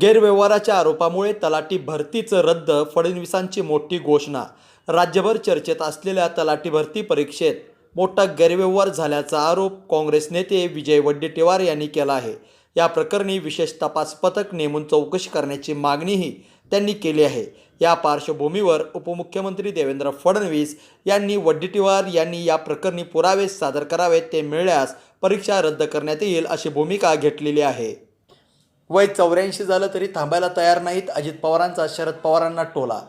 गैरव्यवहाराच्या आरोपामुळे तलाठी भरतीचं रद्द फडणवीसांची मोठी घोषणा. राज्यभर चर्चेत असलेल्या तलाठी भरती परीक्षेत मोठा गैरव्यवहार झाल्याचा आरोप काँग्रेस नेते विजय वड्डेटीवार यांनी केला आहे. या प्रकरणी विशेष तपास पथक नेमून चौकशी करण्याची मागणीही त्यांनी केली आहे. या पार्श्वभूमीवर उपमुख्यमंत्री देवेंद्र फडणवीस यांनी वड्डेटीवार यांनी या प्रकरणी पुरावे सादर करावेत ते मिळल्यास परीक्षा रद्द करण्यात येईल अशी भूमिका घेतलेली आहे. वय चौऱ्याऐंशी झालं तरी थांबायला तयार नाहीत. अजित पवारांचा शरद पवारांना टोला.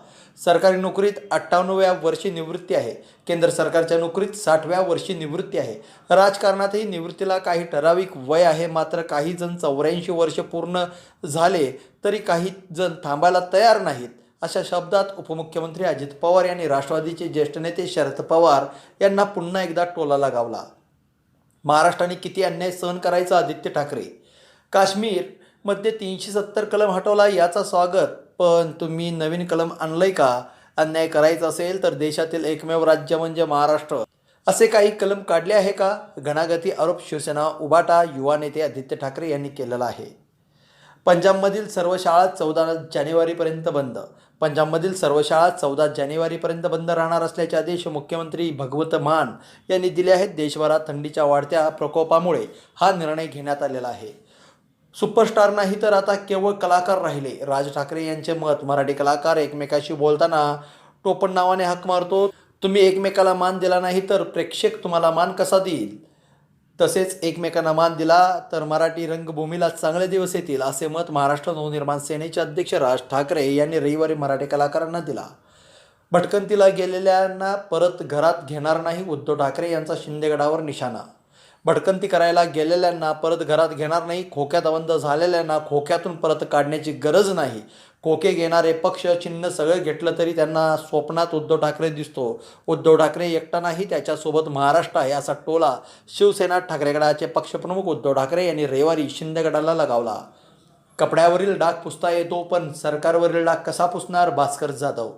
सरकारी नोकरीत अठ्ठावन्नव्या वर्षी निवृत्ती आहे. केंद्र सरकारच्या नोकरीत साठव्या वर्षी निवृत्ती आहे. राजकारणातही निवृत्तीला काही ठराविक वय आहे. मात्र काही जण चौऱ्याऐंशी वर्ष पूर्ण झाले तरी काही जण थांबायला तयार नाहीत. अशा शब्दात उपमुख्यमंत्री अजित पवार यांनी राष्ट्रवादीचे ज्येष्ठ नेते शरद पवार यांना पुन्हा एकदा टोला लगावला. महाराष्ट्राने किती अन्याय सहन करायचा? आदित्य ठाकरे. काश्मीर मध्ये तीनशे सत्तर कलम हटवला याचा स्वागत. पण तुम्ही नवीन कलम आणलंय का? अन्याय करायचा असेल तर देशातील एकमेव राज्य म्हणजे महाराष्ट्र. असे काही कलम काढले आहे का? घणागती आरोप शिवसेना उबाटा युवा नेते आदित्य ठाकरे यांनी केलेला आहे. पंजाबमधील सर्व शाळा चौदा जानेवारीपर्यंत बंद. पंजाबमधील सर्व शाळा चौदा जानेवारीपर्यंत बंद राहणार असल्याचे आदेश मुख्यमंत्री भगवत मान यांनी दिले आहेत. देशभरात थंडीच्या वाढत्या प्रकोपामुळे हा निर्णय घेण्यात आलेला आहे. सुपरस्टार नाही तर आता केवळ कलाकार राहिले. राज ठाकरे यांचे मत मराठी कलाकार एकमेकाशी बोलताना टोपण नावाने हक मारतो. तुम्ही एकमेकाला मान दिला नाही तर प्रेक्षक तुम्हाला मान कसा देईल? तसेच एकमेकांना मान दिला तर मराठी रंगभूमीला चांगले दिवस येतील असे मत महाराष्ट्र नवनिर्माण सेनेचे अध्यक्ष राज ठाकरे यांनी रविवारी मराठी कलाकारांना दिला. भटकंतीला गेलेल्यांना परत घरात घेणार नाही उद्धव ठाकरे यांचा शिंदेगडावर निशाणा भटकंती करायला गेलेल्यांना परत घरात घेणार नाही खोक्यात बंद झालेल्यांना खोक्यातून परत काढण्याची गरज नाही. खोके घेणारे पक्ष चिन्ह सगळं घेतलं तरी त्यांना स्वप्नात उद्धव ठाकरे दिसतो. उद्धव ठाकरे एकटा नाही त्याच्यासोबत महाराष्ट्र आहे असा टोला शिवसेना ठाकरेगडाचे पक्षप्रमुख उद्धव ठाकरे यांनी रविवारी शिंदेगडाला लगावला. कपड्यावरील डाग पुसता येतो पण सरकारवरील डाग कसा पुसणार? भास्कर जाधव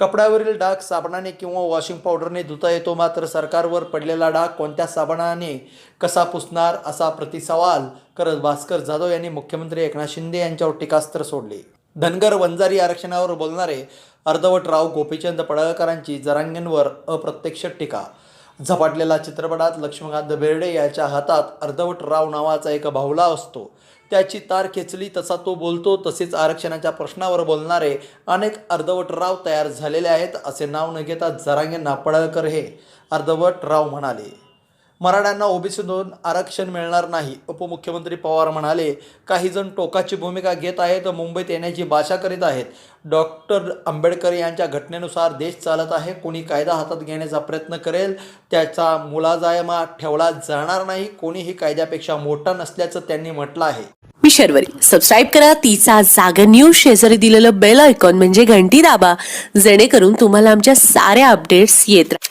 कपड्यावरील डाग साबणाने किंवा वॉशिंग पावडरने धुता येतो मात्र सरकारवर पडलेला डाग कोणत्या साबणाने कसा पुसणार असा प्रतिसवाल करत भास्कर जाधव यांनी मुख्यमंत्री एकनाथ शिंदे यांच्यावर टीकास्त्र सोडले. धनगर वंजारी आरक्षणावर बोलणारे अर्धवट राव गोपीचंद पडळकरांची जरांगेंवर अप्रत्यक्ष टीका झपाटलेला चित्रपटात लक्ष्मीकांत बेर्डे याच्या हातात अर्धवट राव नावाचा एक बाहुला असतो. त्याची तार खेचली तसा तो बोलतो तसेच आरक्षणाच्या प्रश्नावर बोलणारे अनेक अर्धवट राव तयार झालेले आहेत असे नाव न घेता जरांगे नापडळकर हे. अर्धवट राव म्हणाले मराठ्यांना ओबीसीतून आरक्षण मिळणार नाही उपमुख्यमंत्री पवार म्हणाले. काही जण टोकाची भूमिका घेत आहेत मुंबईत येण्याची भाषा करीत आहेत. डॉक्टर आंबेडकर यांच्या घटनेनुसार देश चालत आहे कोणी कायदा हातात घेण्याचा प्रयत्न करेल त्याचा मुलाजायमा ठेवला जाणार नाही कोणीही कायद्यापेक्षा मोठा नसल्याचं त्यांनी म्हटलं आहे. मी शर्वरी. सबस्क्राईब करा तिचा जागर न्यूज शेजारी दिलेलं बेल आयकॉन म्हणजे घंटी दाबा जेणेकरून तुम्हाला आमच्या साऱ्या अपडेट्स येत राहतील